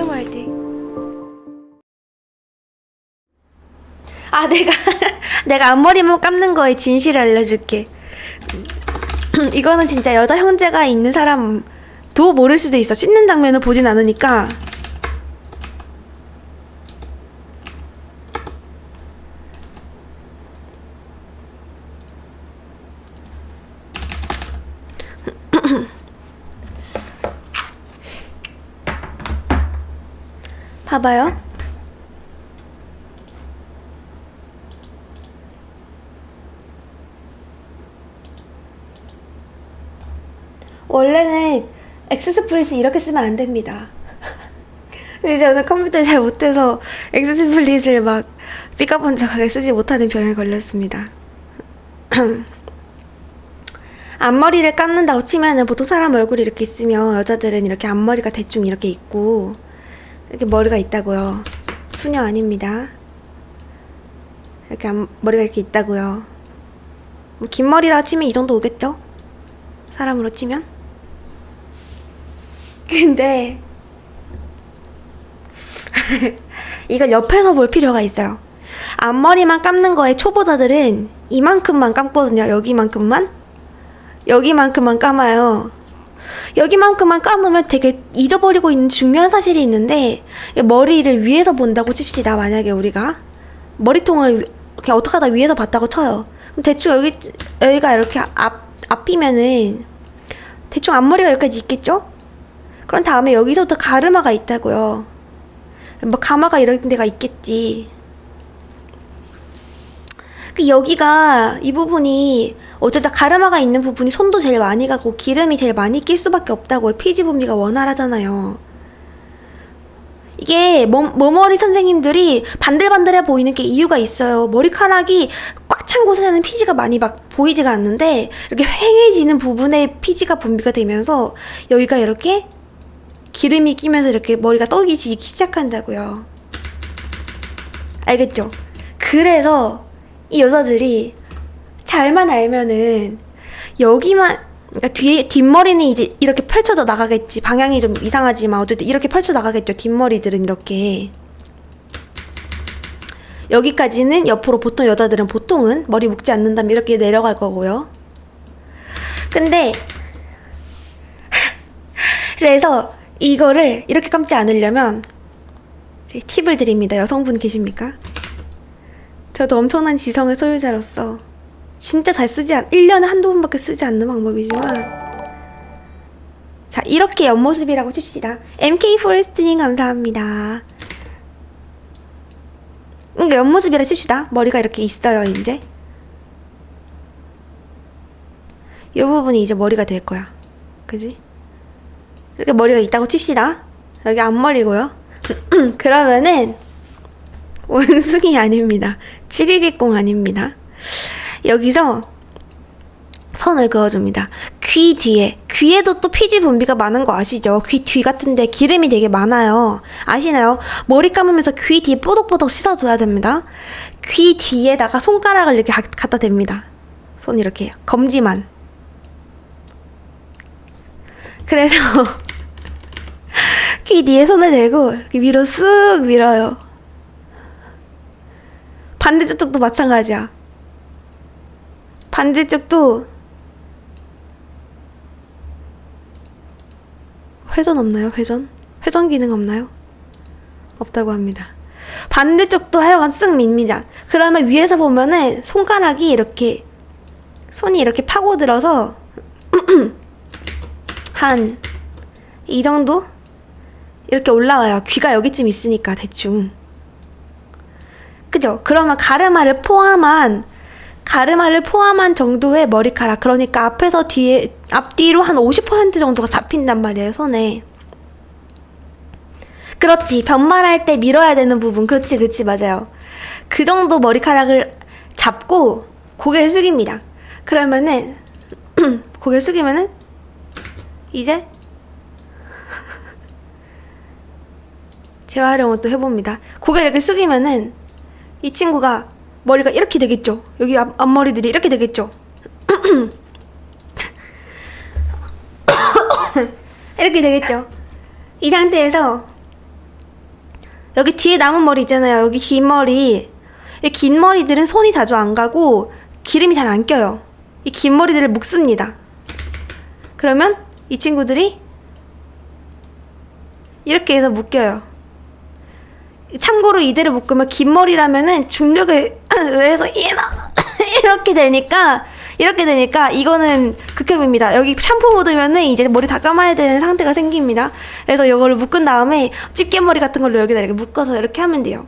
월드. 아 내가 내가 앞머리만 감는 거에 진실을 알려줄게. 이거는 진짜 여자 형제가 있는 사람도 모를 수도 있어. 씻는 장면을 보진 않으니까. 봐봐요. 원래는 엑스스플릿을 이렇게 쓰면 안 됩니다. 근데 저는 컴퓨터 잘 못해서 엑스스플릿을 막 삐까번쩍하게 쓰지 못하는 병에 걸렸습니다. 앞머리를 감는다고 치면은 보통 사람 얼굴이 이렇게 있으면 여자들은 이렇게 앞머리가 대충 이렇게 있고 이렇게 머리가 있다고요. 수녀 아닙니다. 이렇게 앞, 머리가 이렇게 있다고요. 뭐 긴 머리라 치면 이 정도 오겠죠? 사람으로 치면? 근데 이걸 옆에서 볼 필요가 있어요. 앞머리만 감는 거에 초보자들은 이만큼만 감거든요. 여기만큼만. 여기만큼만 감아요. 여기만큼만 감으면 되게 잊어버리고 있는 중요한 사실이 있는데 머리를 위에서 본다고 칩시다. 만약에 우리가 머리통을 그냥 어떻게 하다 위에서 봤다고 쳐요. 그럼 대충 여기 여기가 이렇게 앞 앞이면은 대충 앞머리가 여기까지 있겠죠? 그런 다음에 여기서부터 가르마가 있다고요. 뭐 가마가 이런 데가 있겠지. 그 여기가 이 부분이 어쨌든 가르마가 있는 부분이 손도 제일 많이 가고 기름이 제일 많이 낄 수밖에 없다고 피지 분비가 원활하잖아요. 이게 머, 머머리 선생님들이 반들반들해 보이는 게 이유가 있어요. 머리카락이 꽉 찬 곳에는 피지가 많이 막 보이지가 않는데 이렇게 휑해지는 부분에 피지가 분비가 되면서 여기가 이렇게 기름이 끼면서 이렇게 머리가 떡이 지기 시작한다고요. 알겠죠? 그래서 이 여자들이 잘만 알면은 여기만 그러니까 뒤에 뒷머리는 이제 이렇게 펼쳐져 나가겠지. 방향이 좀 이상하지만 어쨌든 이렇게 펼쳐 나가겠죠. 뒷머리들은 이렇게. 여기까지는 옆으로 보통 여자들은 보통은 머리 묶지 않는다면 이렇게 내려갈 거고요. 근데 그래서 이거를 이렇게 감지 않으려면 제 팁을 드립니다. 여성분 계십니까? 저도 엄청난 지성의 소유자로서 진짜 잘 쓰지 않, 1년에 한두 번밖에 쓰지 않는 방법이지만 자 이렇게 옆모습이라고 칩시다. MK 포레스트님 감사합니다. 그러니까 옆모습이라 칩시다. 머리가 이렇게 있어요 이제. 이 부분이 이제 머리가 될 거야. 그지? 이렇게 머리가 있다고 칩시다. 여기 앞머리고요. 그러면은 원숭이 아닙니다. 7일이공 아닙니다 여기서 선을 그어줍니다. 귀 뒤에. 귀에도 또 피지 분비가 많은 거 아시죠? 귀 뒤 같은데 기름이 되게 많아요. 아시나요? 머리 감으면서 귀 뒤에 뽀독뽀독 씻어줘야 됩니다. 귀 뒤에다가 손가락을 이렇게 가- 갖다 댑니다. 손 이렇게. 검지만. 그래서 귀 뒤에 손을 대고 이렇게 위로 쓱 밀어요. 반대쪽도 마찬가지야. 반대쪽도 회전 없나요? 회전? 회전 기능 없나요? 없다고 합니다. 반대쪽도 하여간 쓱 밉니다. 그러면 위에서 보면은 손가락이 이렇게 손이 이렇게 파고들어서 한 이 정도 이렇게 올라와요. 귀가 여기쯤 있으니까 대충. 그죠? 그러면 가르마를 포함한 가르마를 포함한 정도의 머리카락 그러니까 앞에서 뒤에 앞뒤로 한 50% 정도가 잡힌단 말이에요 손에. 그렇지 변말할 때 밀어야 되는 부분. 그렇지 그렇지 맞아요. 그 정도 머리카락을 잡고 고개를 숙입니다. 그러면은 고개를 숙이면은 이제 재활용을 또 해봅니다. 고개를 이렇게 숙이면은 이 친구가 머리가 이렇게 되겠죠. 여기 앞, 앞머리들이 이렇게 되겠죠. 이렇게 되겠죠. 이 상태에서 여기 뒤에 남은 머리 있잖아요. 여기 긴 머리. 이 긴 머리들은 손이 자주 안 가고 기름이 잘 안 껴요. 이 긴 머리들을 묶습니다. 그러면 이 친구들이 이렇게 해서 묶여요. 참고로 이대로 묶으면 긴 머리라면은 중력에 이러- 이렇게 되니까 이렇게 되니까 이거는 극혐입니다. 여기 샴푸 묻으면은 이제 머리 다 감아야 되는 상태가 생깁니다. 그래서 이거를 묶은 다음에 집게머리 같은 걸로 여기다 이렇게 묶어서 이렇게 하면 돼요.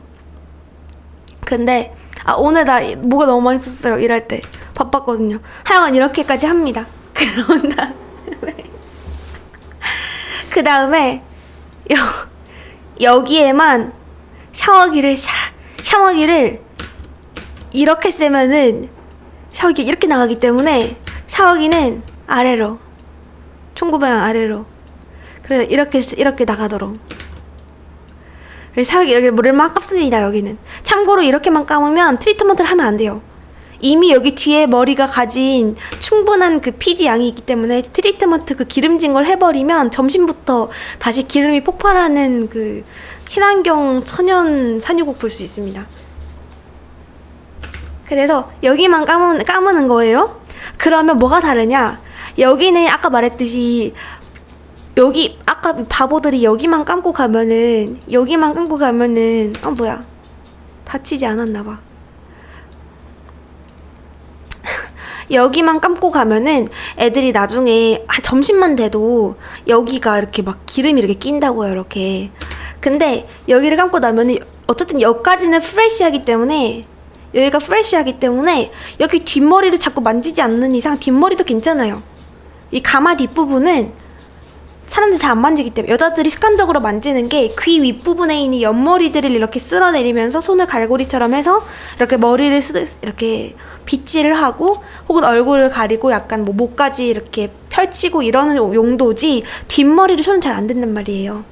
근데 아 오늘 나 뭐가 너무 많이 썼어요 일할 때 바빴거든요. 하여간 이렇게까지 합니다. 그런 다음에 그 다음에 여 여기에만 샤워기를 샤 샤워기를 이렇게 쓰면은 샤워기 이렇게 나가기 때문에 샤워기는 아래로 총구 방향 아래로. 그래서 이렇게 쓰- 이렇게 나가도록. 샤워기 여기 물을 막 감습니다 여기는. 참고로 이렇게만 감으면 트리트먼트를 하면 안 돼요. 이미 여기 뒤에 머리가 가진 충분한 그 피지 양이 있기 때문에 트리트먼트 그 기름진 걸 해버리면 점심부터 다시 기름이 폭발하는 그 친환경 천연 산유국 볼 수 있습니다. 그래서 여기만 감으, 감으는 거예요. 그러면 뭐가 다르냐? 여기는 아까 말했듯이 여기 아까 바보들이 여기만 감고 가면은 여기만 감고 가면은 어 뭐야 다치지 않았나 봐. 여기만 감고 가면은 애들이 나중에 한 점심만 돼도 여기가 이렇게 막 기름이 이렇게 낀다고요 이렇게 근데 여기를 감고 나면은 어쨌든 여기까지는 프레시하기 때문에 여기가 프레시하기 때문에 여기 뒷머리를 자꾸 만지지 않는 이상 뒷머리도 괜찮아요 이 가마 뒷부분은 사람들이 잘안 만지기 때문에 여자들이 습관적으로 만지는 게 귀 윗부분에 있는 옆머리들을 이렇게 쓸어내리면서 손을 갈고리처럼 해서 이렇게 머리를 쓰, 이렇게 빗질을 하고 혹은 얼굴을 가리고 약간 뭐 목까지 이렇게 펼치고 이러는 용도지 뒷머리를 손은 잘안 댄단 말이에요.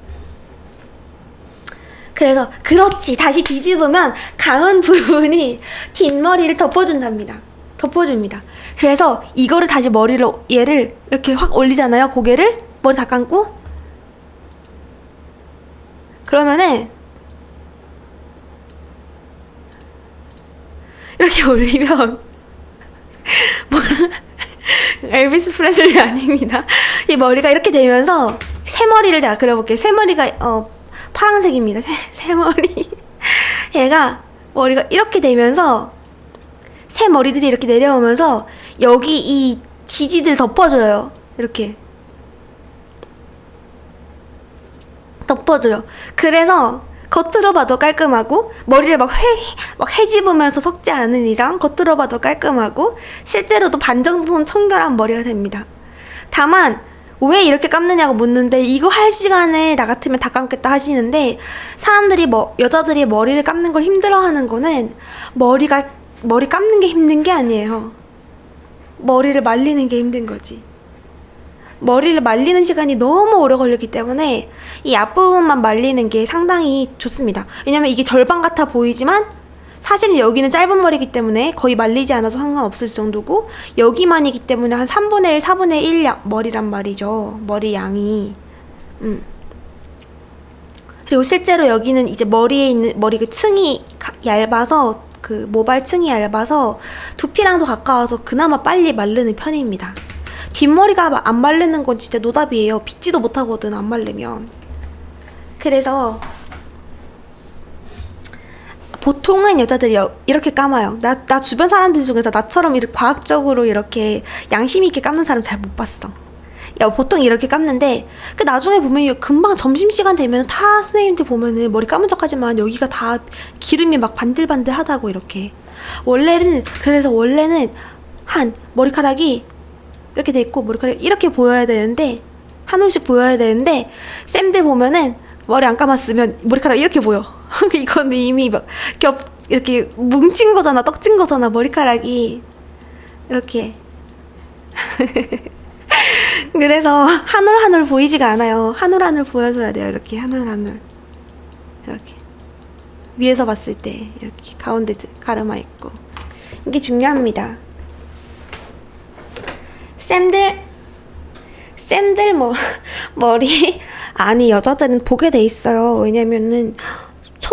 그래서 그렇지 다시 뒤집으면 감은 부분이 뒷머리를 덮어준답니다. 덮어줍니다. 그래서 이거를 다시 머리를 얘를 이렇게 확 올리잖아요. 고개를 머리 다 감고 그러면은 이렇게 올리면 뭐 엘비스 프레슬리 아닙니다. 이 머리가 이렇게 되면서 새 머리를 내가 그려볼게요. 새 머리가 어 파란색입니다. 새, 새 머리 얘가 머리가 이렇게 되면서 새 머리들이 이렇게 내려오면서 여기 이 지지들 덮어줘요. 이렇게 덮어줘요. 그래서 겉으로 봐도 깔끔하고 머리를 막 회, 막 헤집으면서 섞지 않은 이상 겉으로 봐도 깔끔하고 실제로도 반 정도는 청결한 머리가 됩니다. 다만 왜 이렇게 감느냐고 묻는데 이거 할 시간에 나 같으면 다 감겠다 하시는데 사람들이 뭐 여자들이 머리를 감는 걸 힘들어하는 거는 머리가 머리 감는 게 힘든 게 아니에요. 머리를 말리는 게 힘든 거지. 머리를 말리는 시간이 너무 오래 걸리기 때문에 이 앞부분만 말리는 게 상당히 좋습니다. 왜냐면 이게 절반 같아 보이지만 사실은 여기는 짧은 머리이기 때문에 거의 말리지 않아도 상관없을 정도고 여기만이기 때문에 한 3분의 1, 4분의 1 양, 머리란 말이죠. 머리 양이. 음. 그리고 실제로 여기는 이제 머리에 있는 머리 그 층이 가- 얇아서 그 모발 층이 얇아서 두피랑도 가까워서 그나마 빨리 마르는 편입니다. 뒷머리가 안 마르는 건 진짜 노답이에요. 빗지도 못하거든 안 마르면. 그래서 보통은 여자들이 여- 이렇게 감아요. 나, 나 주변 사람들 중에서 나처럼 이렇게 과학적으로 이렇게 양심 있게 감는 사람 잘 못 봤어. 야, 보통 이렇게 감는데 그 나중에 보면 금방 점심 시간 되면 다 선생님들 보면은 머리 감은 척하지만 여기가 다 기름이 막 반들반들 하다고 이렇게 원래는 그래서 원래는 한 머리카락이 이렇게 돼 있고 머리카락이 이렇게 보여야 되는데 한 올씩 보여야 되는데 쌤들 보면은 머리 안 감았으면 머리카락 이렇게 보여. 이거는 이미 막 겹 이렇게 뭉친 거잖아, 떡진 거잖아 머리카락이 이렇게. 그래서 한 올 한 올 보이지가 않아요. 한 올 한 올 보여줘야 돼요. 이렇게 한 올 한 올 이렇게 위에서 봤을 때 이렇게 가운데 가르마 있고 이게 중요합니다. 쌤들 쌤들 뭐 머리 아니 여자들은 보게 돼 있어요. 왜냐면은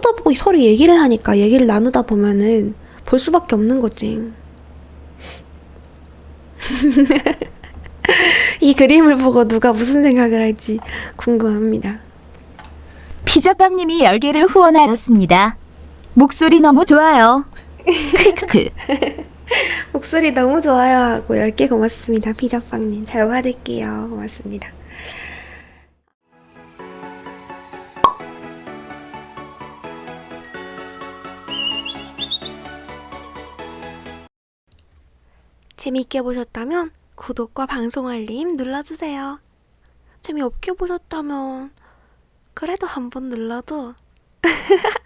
쳐다보고 서로 얘기를 하니까 얘기를 나누다 보면은 볼 수밖에 없는 거지. 이 그림을 보고 누가 무슨 생각을 할지 궁금합니다. 피자빵님이 10개를 후원하였습니다. 목소리 너무 좋아요. 크크크. 목소리 너무 좋아요 하고 10개 고맙습니다. 피자빵님. 잘 받을게요. 고맙습니다. 재미있게 보셨다면 구독과 방송 알림 눌러주세요. 재미없게 보셨다면 그래도 한번 눌러도